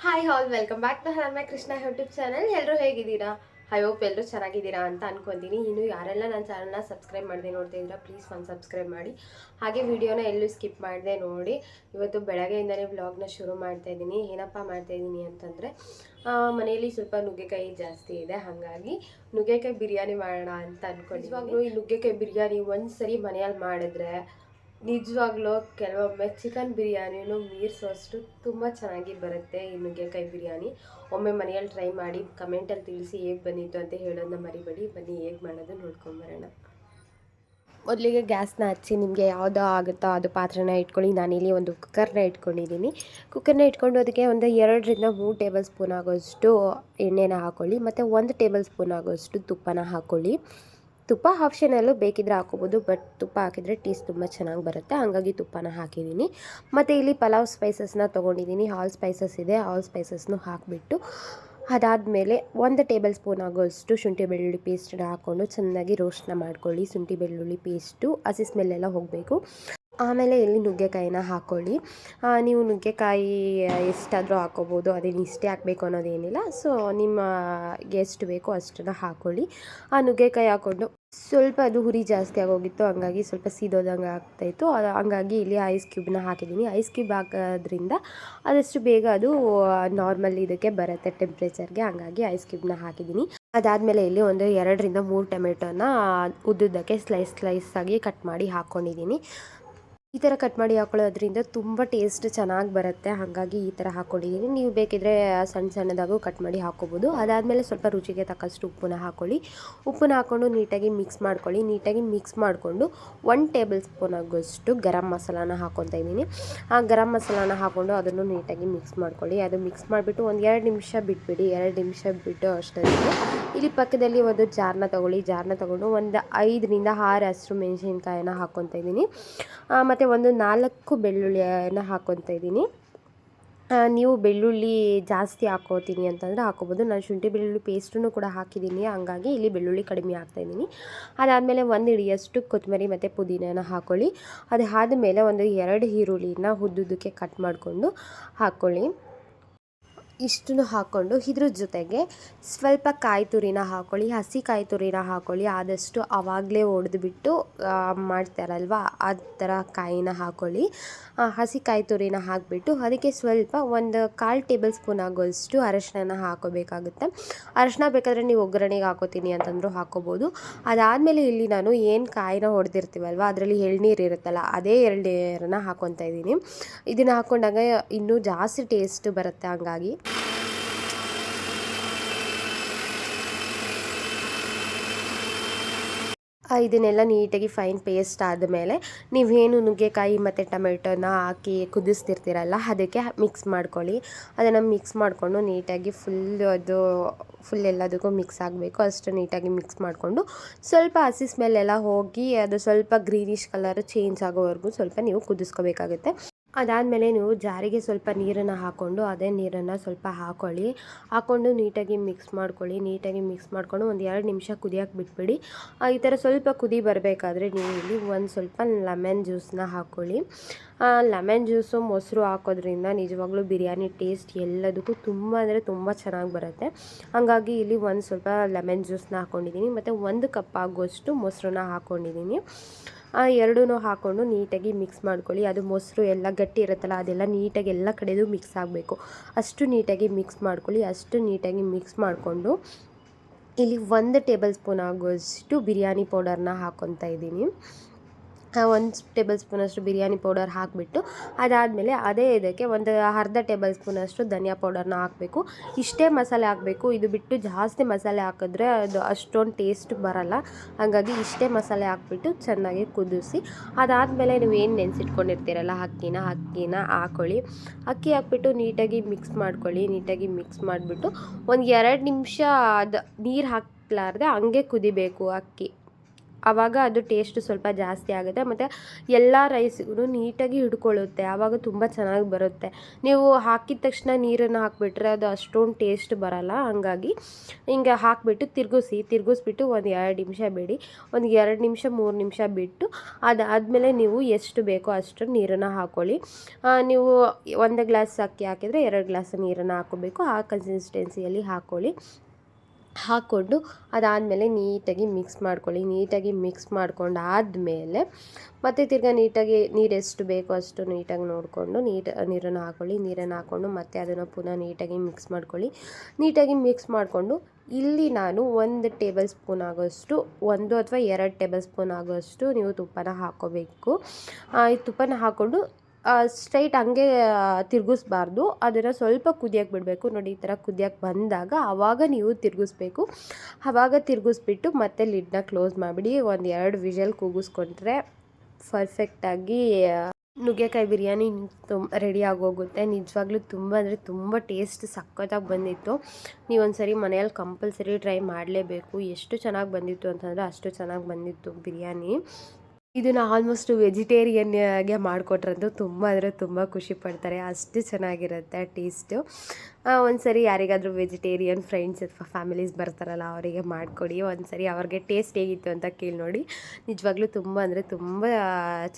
Hi all welcome back to Haramya Krishna YouTube channel ಎಲ್ಲರೂ ಹೇಗಿದ್ದೀರಾ? I hope ಎಲ್ಲರೂ ಚೆನ್ನಾಗಿದ್ದೀರಾ ಅಂತ ಅನ್ಕೊಂತೀನಿ. ಇನ್ನು ಯಾರೆಲ್ಲ ನನ್ನ ಚಾನಲ್ನ ಸಬ್ಸ್ಕ್ರೈಬ್ ಮಾಡದೆ ನೋಡ್ತಾ ಇದ್ದೀರಾ ಪ್ಲೀಸ್ ಒಂದು ಸಬ್ಸ್ಕ್ರೈಬ್ ಮಾಡಿ. ಹಾಗೆ ವಿಡಿಯೋನ ಎಲ್ಲೂ ಸ್ಕಿಪ್ ಮಾಡಿದೆ ನೋಡಿ. ಇವತ್ತು ಬೆಳಗ್ಗೆಯಿಂದಲೇ ವ್ಲಾಗ್ನ ಶುರು ಮಾಡ್ತಾ ಇದ್ದೀನಿ. ಏನಪ್ಪ ಮಾಡ್ತಾ ಇದ್ದೀನಿ ಅಂತಂದರೆ ಮನೆಯಲ್ಲಿ ಸ್ವಲ್ಪ ನುಗ್ಗೆಕಾಯಿ ಜಾಸ್ತಿ ಇದೆ. ಹಾಗಾಗಿ ನುಗ್ಗೆಕಾಯಿ ಬಿರಿಯಾನಿ ಮಾಡೋಣ ಅಂತ ಅನ್ಕೊಂಡಿದ್ವಾಗ್ಲೂ ಈ ನುಗ್ಗೆಕಾಯಿ ಬಿರಿಯಾನಿ ಒಂದ್ಸರಿ ಮನೆಯಲ್ಲಿ ಮಾಡಿದ್ರೆ ನಿಜವಾಗ್ಲೂ ಕೆಲವೊಮ್ಮೆ ಚಿಕನ್ ಬಿರಿಯಾನಿನೂ ಮೀರಿಸೋಷ್ಟು ತುಂಬ ಚೆನ್ನಾಗಿ ಬರುತ್ತೆ ಈ ನುಗ್ಗೆಕಾಯಿ ಬಿರಿಯಾನಿ. ಒಮ್ಮೆ ಮನೆಯಲ್ಲಿ ಟ್ರೈ ಮಾಡಿ ಕಮೆಂಟಲ್ಲಿ ತಿಳಿಸಿ ಹೇಗೆ ಬಂದಿತ್ತು ಅಂತ ಹೇಳೋದನ್ನ ಮರಿಬೇಡಿ. ಬನ್ನಿ ಹೇಗೆ ಮಾಡೋದು ನೋಡ್ಕೊಂಬರೋಣ ಮೊದಲಿಗೆ ಗ್ಯಾಸ್ನ ಹಚ್ಚಿ ನಿಮಗೆ ಯಾವುದೋ ಆಗುತ್ತೋ ಅದು ಪಾತ್ರೆನ ಇಟ್ಕೊಳ್ಳಿ. ನಾನಿಲ್ಲಿ ಒಂದು ಕುಕ್ಕರ್ನ ಇಟ್ಕೊಂಡಿದ್ದೀನಿ. ಕುಕ್ಕರ್ನ ಇಟ್ಕೊಂಡು ಅದಕ್ಕೆ ಒಂದು ಎರಡರಿಂದ ಮೂರು ಟೇಬಲ್ ಸ್ಪೂನ್ ಆಗೋಷ್ಟು ಎಣ್ಣೆನ ಹಾಕ್ಕೊಳ್ಳಿ ಮತ್ತು ಒಂದು ಟೇಬಲ್ ಸ್ಪೂನ್ ಆಗೋಷ್ಟು ತುಪ್ಪನ ಹಾಕ್ಕೊಳ್ಳಿ ತುಪ್ಪ ಆಪ್ಷನಲ್ಲೂ ಬೇಕಿದ್ರೆ ಹಾಕೋಬೋದು ಬಟ್ ತುಪ್ಪ ಹಾಕಿದರೆ ಟೇಸ್ಟ್ ತುಂಬ ಚೆನ್ನಾಗಿ ಬರುತ್ತೆ. ಹಾಗಾಗಿ ತುಪ್ಪನ ಹಾಕಿದ್ದೀನಿ. ಮತ್ತು ಇಲ್ಲಿ ಪಲಾವ್ ಸ್ಪೈಸಸ್ನ ತೊಗೊಂಡಿದ್ದೀನಿ. ಆಲ್ ಸ್ಪೈಸಸ್ ಇದೆ. ಆಲ್ ಸ್ಪೈಸಸ್ನು ಹಾಕಿಬಿಟ್ಟು ಅದಾದಮೇಲೆ ಒಂದು ಟೇಬಲ್ ಸ್ಪೂನ್ ಆಗೋಷ್ಟು ಶುಂಠಿ ಬೆಳ್ಳುಳ್ಳಿ ಪೇಸ್ಟನ್ನ ಹಾಕ್ಕೊಂಡು ಚೆನ್ನಾಗಿ ರೋಸ್ಟ್ನ ಮಾಡ್ಕೊಳ್ಳಿ. ಶುಂಠಿ ಬೆಳ್ಳುಳ್ಳಿ ಪೇಸ್ಟು ಹಸಿ ಸ್ಮೆಲ್ಲೆಲ್ಲ ಹೋಗಬೇಕು. ಆಮೇಲೆ ಇಲ್ಲಿ ನುಗ್ಗೆಕಾಯಿನ ಹಾಕ್ಕೊಳ್ಳಿ ನೀವು ನುಗ್ಗೆಕಾಯಿ ಎಷ್ಟಾದರೂ ಹಾಕ್ಕೋಬೋದು ಅದೇನು ಇಷ್ಟೇ ಹಾಕಬೇಕು ಅನ್ನೋದೇನಿಲ್ಲ. ಸೊ ನಿಮಗೆ ಎಷ್ಟು ಬೇಕೋ ಅಷ್ಟನ್ನು ಹಾಕ್ಕೊಳ್ಳಿ ಆ ನುಗ್ಗೆಕಾಯಿ ಹಾಕ್ಕೊಂಡು ಸ್ವಲ್ಪ ಅದು ಹುರಿ ಜಾಸ್ತಿ ಆಗೋಗಿತ್ತು, ಹಂಗಾಗಿ ಸ್ವಲ್ಪ ಸೀದೋದಂಗೆ ಆಗ್ತಾಯಿತ್ತು. ಅದು ಹಂಗಾಗಿ ಇಲ್ಲಿ ಐಸ್ ಕ್ಯೂಬ್ನ ಹಾಕಿದ್ದೀನಿ. ಐಸ್ ಕ್ಯೂಬ್ ಹಾಕೋದ್ರಿಂದ ಆದಷ್ಟು ಬೇಗ ಅದು ನಾರ್ಮಲ್ ಇದಕ್ಕೆ ಬರುತ್ತೆ ಟೆಂಪ್ರೇಚರ್ಗೆ ಹಂಗಾಗಿ ಐಸ್ ಕ್ಯೂಬ್ನ ಹಾಕಿದ್ದೀನಿ. ಅದಾದಮೇಲೆ ಇಲ್ಲಿ ಒಂದು ಎರಡರಿಂದ ಮೂರು ಟೊಮೆಟೊನ ಉದ್ದುದ್ದಕ್ಕೆ ಸ್ಲೈಸ್ ಸ್ಲೈಸ್ ಆಗಿ ಕಟ್ ಮಾಡಿ ಹಾಕ್ಕೊಂಡಿದ್ದೀನಿ ಈ ಥರ ಕಟ್ ಮಾಡಿ ಹಾಕೊಳ್ಳೋದ್ರಿಂದ ತುಂಬ ಟೇಸ್ಟ್ ಚೆನ್ನಾಗಿ ಬರುತ್ತೆ. ಹಾಗಾಗಿ ಈ ಥರ ಹಾಕ್ಕೊಂಡಿದ್ದೀನಿ ನೀವು ಬೇಕಿದ್ರೆ ಸಣ್ಣ ಸಣ್ಣದಾಗೂ ಕಟ್ ಮಾಡಿ ಹಾಕ್ಕೋಬೋದು. ಅದಾದಮೇಲೆ ಸ್ವಲ್ಪ ರುಚಿಗೆ ತಕ್ಕಷ್ಟು ಉಪ್ಪನ್ನ ಹಾಕ್ಕೊಳ್ಳಿ. ಉಪ್ಪನ್ನ ಹಾಕ್ಕೊಂಡು ನೀಟಾಗಿ ಮಿಕ್ಸ್ ಮಾಡ್ಕೊಳ್ಳಿ. ನೀಟಾಗಿ ಮಿಕ್ಸ್ ಮಾಡಿಕೊಂಡು ಒನ್ ಟೇಬಲ್ ಸ್ಪೂನ್ ಆಗೋಷ್ಟು ಗರಂ ಮಸಾಲಾನ ಹಾಕ್ಕೊತಾ ಇದ್ದೀನಿ. ಆ ಗರಂ ಮಸಾಲಾನ ಹಾಕ್ಕೊಂಡು ಅದನ್ನು ನೀಟಾಗಿ ಮಿಕ್ಸ್ ಮಾಡ್ಕೊಳ್ಳಿ. ಅದು ಮಿಕ್ಸ್ ಮಾಡಿಬಿಟ್ಟು ಒಂದು ಎರಡು ನಿಮಿಷ ಬಿಟ್ಬಿಡಿ. ಎರಡು ನಿಮಿಷ ಬಿಟ್ಟು ಅಷ್ಟೇ ಇಲ್ಲಿ ಪಕ್ಕದಲ್ಲಿ ಒಂದು ಜಾರ್ನ ತೊಗೊಳ್ಳಿ. ಜಾರ್ನ ತೊಗೊಂಡು ಒಂದು ಐದರಿಂದ ಆರು ಹಸಿರು ಮೆಣಸಿನ್ಕಾಯಿನ ಹಾಕ್ಕೊತಾ ಇದ್ದೀನಿ. ಮತ್ತು ಒಂದು ನಾಲ್ಕು ಬೆಳ್ಳುಳ್ಳಿಯನ್ನು ಹಾಕೊತ ಇದ್ದೀನಿ. ನೀವು ಬೆಳ್ಳುಳ್ಳಿ ಜಾಸ್ತಿ ಹಾಕೋತೀನಿ ಅಂತಂದರೆ ಹಾಕೋಬೋದು. ನಾನು ಶುಂಠಿ ಬೆಳ್ಳುಳ್ಳಿ ಪೇಸ್ಟನ್ನು ಕೂಡ ಹಾಕಿದ್ದೀನಿ. ಹಂಗಾಗಿ ಇಲ್ಲಿ ಬೆಳ್ಳುಳ್ಳಿ ಕಡಿಮೆ ಹಾಕ್ತಾಯಿದ್ದೀನಿ ಅದಾದಮೇಲೆ ಒಂದು ಹಿಡಿಯಷ್ಟು ಕೊತ್ತಂಬರಿ ಮತ್ತು ಪುದೀನನ ಹಾಕ್ಕೊಳ್ಳಿ ಅದು ಆದಮೇಲೆ ಒಂದು ಎರಡು ಈರುಳ್ಳಿನ ಉದ್ದುದ್ದಕ್ಕೆ ಕಟ್ ಮಾಡಿಕೊಂಡು ಹಾಕ್ಕೊಳ್ಳಿ ಇಷ್ಟನ್ನು ಹಾಕ್ಕೊಂಡು ಇದ್ರ ಜೊತೆಗೆ ಸ್ವಲ್ಪ ಕಾಯಿ ತುರಿನ ಹಾಕ್ಕೊಳ್ಳಿ ಹಸಿ ಕಾಯಿ ತುರಿನ ಹಾಕ್ಕೊಳ್ಳಿ ಆದಷ್ಟು ಆವಾಗಲೇ ಒಡೆದ್ಬಿಟ್ಟು ಮಾಡ್ತಾರಲ್ವ, ಆ ಥರ ಕಾಯಿನ ಹಾಕ್ಕೊಳ್ಳಿ ಹಸಿ ಕಾಯಿ ತುರಿನ ಹಾಕಿಬಿಟ್ಟು ಅದಕ್ಕೆ ಸ್ವಲ್ಪ ಒಂದು ಕಾಲು ಟೇಬಲ್ ಸ್ಪೂನ್ ಆಗೋಷ್ಟು ಅರಶಿನ ಹಾಕೋಬೇಕಾಗುತ್ತೆ. ಅರಶಿನ ಬೇಕಾದರೆ ನೀವು ಒಗ್ಗರಣೆಗೆ ಹಾಕೋತೀನಿ ಅಂತಂದರೂ ಹಾಕೋಬೋದು. ಅದಾದಮೇಲೆ ಇಲ್ಲಿ ನಾನು ಏನು ಕಾಯಿನ ಹೊಡೆದಿರ್ತೀವಲ್ವ ಅದರಲ್ಲಿ ಎಳ್ನೀರು ಇರುತ್ತಲ್ಲ, ಅದೇ ಎಳ್ನೀರನ್ನ ಹಾಕ್ಕೊತಾ ಇದ್ದೀನಿ. ಇದನ್ನು ಹಾಕ್ಕೊಂಡಾಗ ಇನ್ನೂ ಜಾಸ್ತಿ ಟೇಸ್ಟ್ ಬರುತ್ತೆ ಹಂಗಾಗಿ ಆ, ಇದನ್ನೆಲ್ಲ ನೀಟಾಗಿ ಫೈನ್ ಪೇಸ್ಟ್ ಆದಮೇಲೆ ನೀವೇನು ನುಗ್ಗೆಕಾಯಿ ಮತ್ತು ಟೊಮೆಟೊನ ಹಾಕಿ ಕುದಿಸ್ತಿರ್ತೀರಲ್ಲ, ಅದಕ್ಕೆ ಮಿಕ್ಸ್ ಮಾಡ್ಕೊಳ್ಳಿ. ಅದನ್ನು ಮಿಕ್ಸ್ ಮಾಡಿಕೊಂಡು ನೀಟಾಗಿ ಫುಲ್ ಅದು ಫುಲ್ ಎಲ್ಲದಕ್ಕೂ ಮಿಕ್ಸ್ ಆಗಬೇಕು. ಅಷ್ಟು ನೀಟಾಗಿ ಮಿಕ್ಸ್ ಮಾಡಿಕೊಂಡು ಸ್ವಲ್ಪ ಹಸಿ ಸ್ಮೆಲ್ ಎಲ್ಲ ಹೋಗಿ ಅದು ಸ್ವಲ್ಪ ಗ್ರೀನಿಷ್ ಕಲರ್ ಚೇಂಜ್ ಆಗೋವರೆಗೂ ಸ್ವಲ್ಪ ನೀವು ಕುದಿಸ್ಕೋಬೇಕಾಗುತ್ತೆ. ಅದಾದಮೇಲೆ ನೀವು ಜಾರಿಗೆ ಸ್ವಲ್ಪ ನೀರನ್ನು ಹಾಕ್ಕೊಂಡು ಅದೇ ನೀರನ್ನು ಸ್ವಲ್ಪ ಹಾಕ್ಕೊಳ್ಳಿ ಹಾಕ್ಕೊಂಡು ನೀಟಾಗಿ ಮಿಕ್ಸ್ ಮಾಡ್ಕೊಳ್ಳಿ. ನೀಟಾಗಿ ಮಿಕ್ಸ್ ಮಾಡಿಕೊಂಡು ಒಂದು ಎರಡು ನಿಮಿಷ ಕುದಿಯೋಕೆ ಬಿಟ್ಬಿಡಿ. ಈ ಥರ ಸ್ವಲ್ಪ ಕುದಿ ಬರಬೇಕಾದ್ರೆ ನೀವು ಇಲ್ಲಿ ಒಂದು ಸ್ವಲ್ಪ ಲೆಮನ್ ಜ್ಯೂಸನ್ನ ಹಾಕ್ಕೊಳ್ಳಿ ಲೆಮನ್ ಜ್ಯೂಸು ಮೊಸರು ಹಾಕೋದ್ರಿಂದ ನಿಜವಾಗ್ಲೂ ಬಿರಿಯಾನಿ ಟೇಸ್ಟ್ ಎಲ್ಲದಕ್ಕೂ ತುಂಬ ಅಂದರೆ ತುಂಬ ಚೆನ್ನಾಗಿ ಬರುತ್ತೆ. ಹಾಗಾಗಿ ಇಲ್ಲಿ ಒಂದು ಸ್ವಲ್ಪ ಲೆಮನ್ ಜ್ಯೂಸನ್ನ ಹಾಕ್ಕೊಂಡಿದ್ದೀನಿ ಮತ್ತು ಒಂದು ಕಪ್ ಆಗುವಷ್ಟು ಮೊಸರನ್ನ ಹಾಕ್ಕೊಂಡಿದ್ದೀನಿ ಎರಡೂ ಹಾಕ್ಕೊಂಡು ನೀಟಾಗಿ ಮಿಕ್ಸ್ ಮಾಡ್ಕೊಳ್ಳಿ. ಅದು ಮೊಸರು ಎಲ್ಲ ಗಟ್ಟಿ ಇರುತ್ತಲ್ಲ, ಅದೆಲ್ಲ ನೀಟಾಗಿ ಎಲ್ಲ ಕಡೆದು ಮಿಕ್ಸ್ ಆಗಬೇಕು. ಅಷ್ಟು ನೀಟಾಗಿ ಮಿಕ್ಸ್ ಮಾಡ್ಕೊಳ್ಳಿ. ಅಷ್ಟು ನೀಟಾಗಿ ಮಿಕ್ಸ್ ಮಾಡಿಕೊಂಡು ಇಲ್ಲಿ ಒಂದು ಟೇಬಲ್ ಸ್ಪೂನ್ ಆಗುವಷ್ಟು ಬಿರಿಯಾನಿ ಪೌಡರ್ನ ಹಾಕ್ಕೊತಾ ಇದ್ದೀನಿ. ಒಂದು ಟೇಬಲ್ ಸ್ಪೂನಷ್ಟು ಬಿರಿಯಾನಿ ಪೌಡರ್ ಹಾಕಿಬಿಟ್ಟು ಅದಾದಮೇಲೆ ಅದೇ ಇದಕ್ಕೆ ಒಂದು ಅರ್ಧ ಟೇಬಲ್ ಸ್ಪೂನಷ್ಟು ಧನಿಯಾ ಪೌಡರ್ನ ಹಾಕಬೇಕು. ಇಷ್ಟೇ ಮಸಾಲೆ ಹಾಕಬೇಕು. ಇದು ಬಿಟ್ಟು ಜಾಸ್ತಿ ಮಸಾಲೆ ಹಾಕಿದ್ರೆ ಅದು ಅಷ್ಟೊಂದು ಟೇಸ್ಟ್ ಬರಲ್ಲ. ಹಾಗಾಗಿ ಇಷ್ಟೇ ಮಸಾಲೆ ಹಾಕ್ಬಿಟ್ಟು ಚೆನ್ನಾಗಿ ಕುದಿಸಿ ಅದಾದಮೇಲೆ ನೀವು ಏನು ನೆನೆಸಿಟ್ಕೊಂಡಿರ್ತೀರಲ್ಲ, ಅಕ್ಕಿನ ಅಕ್ಕಿನ ಹಾಕೊಳ್ಳಿ. ಅಕ್ಕಿ ಹಾಕ್ಬಿಟ್ಟು ನೀಟಾಗಿ ಮಿಕ್ಸ್ ಮಾಡ್ಕೊಳ್ಳಿ. ನೀಟಾಗಿ ಮಿಕ್ಸ್ ಮಾಡಿಬಿಟ್ಟು ಒಂದು ಎರಡು ನಿಮಿಷ ಅದು ನೀರು ಹಾಕ್ಲಾರ್ದೆ ಹಂಗೆ ಕುದಿಬೇಕು ಅಕ್ಕಿ. ಆವಾಗ ಅದು ಟೇಸ್ಟ್ ಸ್ವಲ್ಪ ಜಾಸ್ತಿ ಆಗುತ್ತೆ. ಮತ್ತು ಎಲ್ಲ ರೈಸ್ಗೂ ನೀಟಾಗಿ ಹಿಡ್ಕೊಳ್ಳುತ್ತೆ. ಆವಾಗ ತುಂಬ ಚೆನ್ನಾಗಿ ಬರುತ್ತೆ. ನೀವು ಹಾಕಿದ ತಕ್ಷಣ ನೀರನ್ನು ಹಾಕಿಬಿಟ್ರೆ ಅದು ಅಷ್ಟೊಂದು ಟೇಸ್ಟ್ ಬರಲ್ಲ. ಹಾಗಾಗಿ ಹಿಂಗೆ ಹಾಕಿಬಿಟ್ಟು ತಿರುಗಿಸಿ, ತಿರುಗಿಸ್ಬಿಟ್ಟು ಒಂದು ಎರಡು ನಿಮಿಷ ಬಿಡಿ. ಒಂದು ಎರಡು ನಿಮಿಷ, ಮೂರು ನಿಮಿಷ ಬಿಟ್ಟು ಅದಾದಮೇಲೆ ನೀವು ಎಷ್ಟು ಬೇಕೋ ಅಷ್ಟು ನೀರನ್ನು ಹಾಕ್ಕೊಳ್ಳಿ ನೀವು ಒಂದು ಗ್ಲಾಸ್ ಅಕ್ಕಿ ಹಾಕಿದರೆ ಎರಡು ಗ್ಲಾಸ್ ನೀರನ್ನು ಹಾಕೋಬೇಕು ಆ ಕನ್ಸಿಸ್ಟೆನ್ಸಿಯಲ್ಲಿ ಹಾಕ್ಕೊಳ್ಳಿ ಹಾಕ್ಕೊಂಡು ಅದಾದಮೇಲೆ ನೀಟಾಗಿ ಮಿಕ್ಸ್ ಮಾಡ್ಕೊಳ್ಳಿ. ನೀಟಾಗಿ ಮಿಕ್ಸ್ ಮಾಡ್ಕೊಂಡು ಆದಮೇಲೆ ಮತ್ತೆ ತಿರ್ಗಾ ನೀಟಾಗಿ ನೀರು ಎಷ್ಟು ಬೇಕೋ ಅಷ್ಟು ನೀಟಾಗಿ ನೋಡಿಕೊಂಡು ನೀಟ್, ನೀರನ್ನು ಹಾಕ್ಕೊಳ್ಳಿ ನೀರನ್ನು ಹಾಕ್ಕೊಂಡು ಮತ್ತೆ ಅದನ್ನು ಪುನಃ ನೀಟಾಗಿ ಮಿಕ್ಸ್ ಮಾಡ್ಕೊಳ್ಳಿ. ನೀಟಾಗಿ ಮಿಕ್ಸ್ ಮಾಡಿಕೊಂಡು ಇಲ್ಲಿ ನಾನು ಒಂದು ಟೇಬಲ್ ಸ್ಪೂನ್ ಆಗೋಷ್ಟು, ಒಂದು ಅಥವಾ ಎರಡು ಟೇಬಲ್ ಸ್ಪೂನ್ ಆಗೋಷ್ಟು ನೀವು ತುಪ್ಪನ ಹಾಕ್ಕೋಬೇಕು. ಈ ತುಪ್ಪನ ಹಾಕ್ಕೊಂಡು ಸ್ಟ್ರೈಟ್ ಹಂಗೆ ತಿರುಗಿಸ್ಬಾರ್ದು. ಅದನ್ನು ಸ್ವಲ್ಪ ಕುದಿಯಕ್ಕೆ ಬಿಡಬೇಕು. ನೋಡಿ, ಈ ಥರ ಕುದಿಯಕ್ಕೆ ಬಂದಾಗ ಆವಾಗ ನೀವು ತಿರುಗಿಸ್ಬೇಕು. ಆವಾಗ ತಿರುಗಿಸ್ಬಿಟ್ಟು ಮತ್ತೆ ಲಿಡ್ನ ಕ್ಲೋಸ್ ಮಾಡಿಬಿಡಿ. ಒಂದು ಎರಡು ವಿಷಲ್ ಕೂಗಿಸ್ಕೊಂಡ್ರೆ ಪರ್ಫೆಕ್ಟಾಗಿ ನುಗ್ಗೆಕಾಯಿ ಬಿರಿಯಾನಿ ತುಮ್ ರೆಡಿ ಆಗೋಗುತ್ತೆ. ನಿಜವಾಗ್ಲೂ ತುಂಬ, ಅಂದರೆ ತುಂಬ ಟೇಸ್ಟ್ ಸಖತ್ತಾಗಿ ಬಂದಿತ್ತು. ನೀವೊಂದು ಸರಿ ಮನೆಯಲ್ಲಿ ಕಂಪಲ್ಸರಿ ಟ್ರೈ ಮಾಡಲೇಬೇಕು. ಎಷ್ಟು ಚೆನ್ನಾಗಿ ಬಂದಿತ್ತು ಅಂತಂದರೆ ಅಷ್ಟು ಚೆನ್ನಾಗಿ ಬಂದಿತ್ತು ಬಿರಿಯಾನಿ. ಇದನ್ನು ಆಲ್ಮೋಸ್ಟ್ ವೆಜಿಟೇರಿಯನ್ಗೆ ಮಾಡಿಕೊಟ್ರಂತೂ ತುಂಬ ಅಂದರೆ ತುಂಬ ಖುಷಿ ಪಡ್ತಾರೆ. ಅಷ್ಟು ಚೆನ್ನಾಗಿರುತ್ತೆ ಟೇಸ್ಟು ಒಂದು ಸರಿ ಯಾರಿಗಾದರೂ ವೆಜಿಟೇರಿಯನ್ ಫ್ರೆಂಡ್ಸ್ ಅಥವಾ ಫ್ಯಾಮಿಲೀಸ್ ಬರ್ತಾರಲ್ಲ, ಅವರಿಗೆ ಮಾಡಿಕೊಡಿ. ಒಂದು ಸರಿ ಅವ್ರಿಗೆ ಟೇಸ್ಟ್ ಹೇಗಿತ್ತು ಅಂತ ಕೇಳಿ ನೋಡಿ. ನಿಜವಾಗ್ಲೂ ತುಂಬ ಅಂದರೆ ತುಂಬ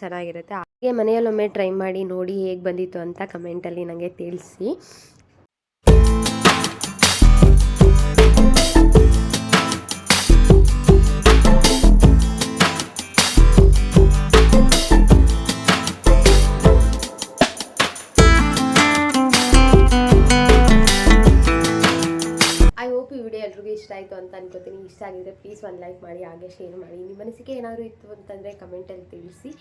ಚೆನ್ನಾಗಿರುತ್ತೆ. ಹಾಗೆ ಮನೆಯಲ್ಲೊಮ್ಮೆ ಟ್ರೈ ಮಾಡಿ ನೋಡಿ ಹೇಗೆ ಬಂದಿತ್ತು ಅಂತ ಕಮೆಂಟಲ್ಲಿ ನನಗೆ ತಿಳಿಸಿ. ಇಷ್ಟ ಆಗಿದ್ರೆ ಪ್ಲೀಸ್ ಒಂದು ಲೈಕ್ ಮಾಡಿ, ಹಾಗೆ ಶೇರ್ ಮಾಡಿ. ನಿಮ್ಮ ಮನಸ್ಸಿಗೆ ಏನಾದರೂ ಇತ್ತು ಅಂತಂದರೆ ಕಮೆಂಟಲ್ಲಿ ತಿಳಿಸಿ.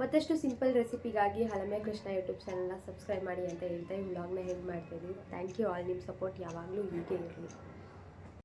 ಮತ್ತಷ್ಟು ಸಿಂಪಲ್ ರೆಸಿಪಿಗಾಗಿ ಹಲಮೆ ಕೃಷ್ಣ ಯೂಟ್ಯೂಬ್ ಚಾನಲ್ನ ಸಬ್ಸ್ಕ್ರೈಬ್ ಮಾಡಿ ಅಂತ ಹೇಳ್ತಾ ಈ ವ್ಲಾಗ್ನ ಹೆಂಗೆ ಮಾಡ್ತಾಯಿದ್ದೀನಿ ಥ್ಯಾಂಕ್ ಯು ಆಲ್ ನಿಮ್ಮ ಸಪೋರ್ಟ್ ಯಾವಾಗಲೂ ಹೀಗೆ ಇರಲಿ.